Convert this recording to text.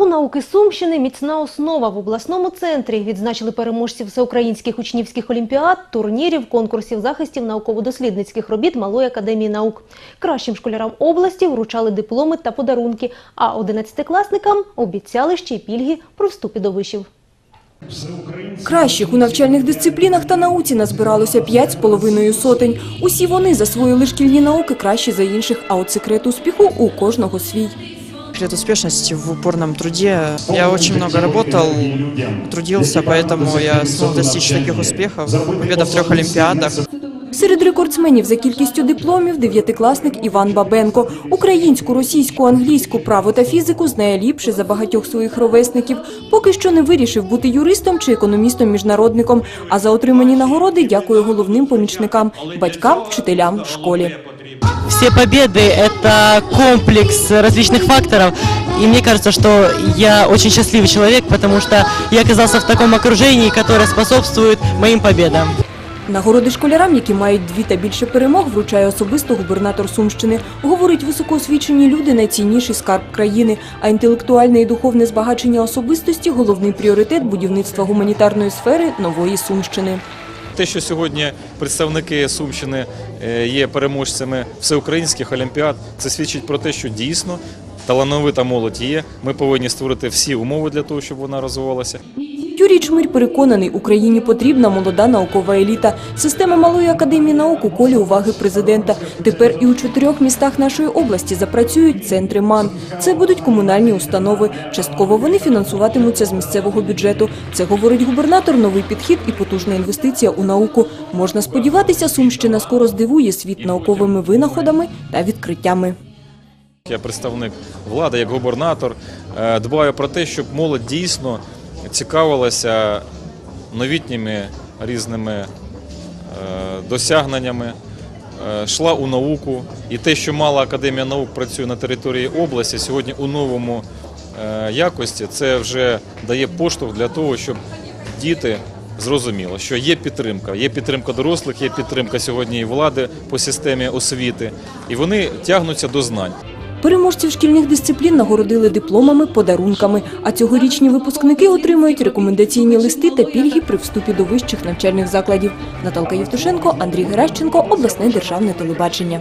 У науки Сумщини міцна основа в обласному центрі відзначили переможців всеукраїнських учнівських олімпіад, турнірів, конкурсів захистів науково-дослідницьких робіт Малої академії наук. Кращим школярам області вручали дипломи та подарунки, а одинадцятикласникам обіцяли ще й пільги при вступі до вишів. Кращих у навчальних дисциплінах та науці назбиралося п'ять з половиною сотень. Усі вони засвоїли шкільні науки краще за інших, а от секрет успіху у кожного свій. Секрет успешности в упорном труде. Я очень много работал, трудился, поэтому я смог достичь таких успехов. Победа в трех Олимпиадах. Серед рекордсменів за кількістю дипломів дев'ятикласник Іван Бабенко. Українську, російську, англійську, право та фізику знає ліпше за багатьох своїх ровесників. Поки що не вирішив бути юристом чи економістом-міжнародником. А за отримані нагороди дякує головним помічникам – батькам, вчителям, школі. все победы – это комплекс различных факторов. И мне кажется, что я очень счастливый человек, потому что я оказался в таком окружении, которое способствует моим победам. Нагороди школярам, які мають дві та більше перемог, вручає особисто губернатор Сумщини. Говорить, високоосвічені люди – найцінніший скарб країни, а інтелектуальне і духовне збагачення особистості – головний пріоритет будівництва гуманітарної сфери нової Сумщини. Те, що сьогодні представники Сумщини е, є переможцями всеукраїнських олімпіад, це свідчить про те, що дійсно талановита молодь є. Ми повинні створити всі умови для того, щоб вона розвивалася. Юрій Чмир переконаний, Україні потрібна молода наукова еліта. Система Малої академії наук у колі уваги президента. Тепер і у чотирьох містах нашої області запрацюють центри МАН. Це будуть комунальні установи. Частково вони фінансуватимуться з місцевого бюджету. Це говорить губернатор, новий підхід і потужна інвестиція у науку. Можна сподіватися, Сумщина скоро здивує світ науковими винаходами та відкриттями. Я представник влади, як губернатор, е, дбаю про те, щоб молодь дійсно цікавилася новітніми різними е, досягненнями, е, йшла у науку. І те, що мала академія наук працює на території області, сьогодні у новому е, якості, це вже дає поштовх для того, щоб діти зрозуміли, що є підтримка, є підтримка дорослих, є підтримка сьогодні і влади по системі освіти, і вони тягнуться до знань. Переможців шкільних дисциплін нагородили дипломами, подарунками. А цьогорічні випускники отримують рекомендаційні листи та пільги при вступі до вищих навчальних закладів. Наталка Євтушенко, Андрій Геращенко, обласне державне телебачення.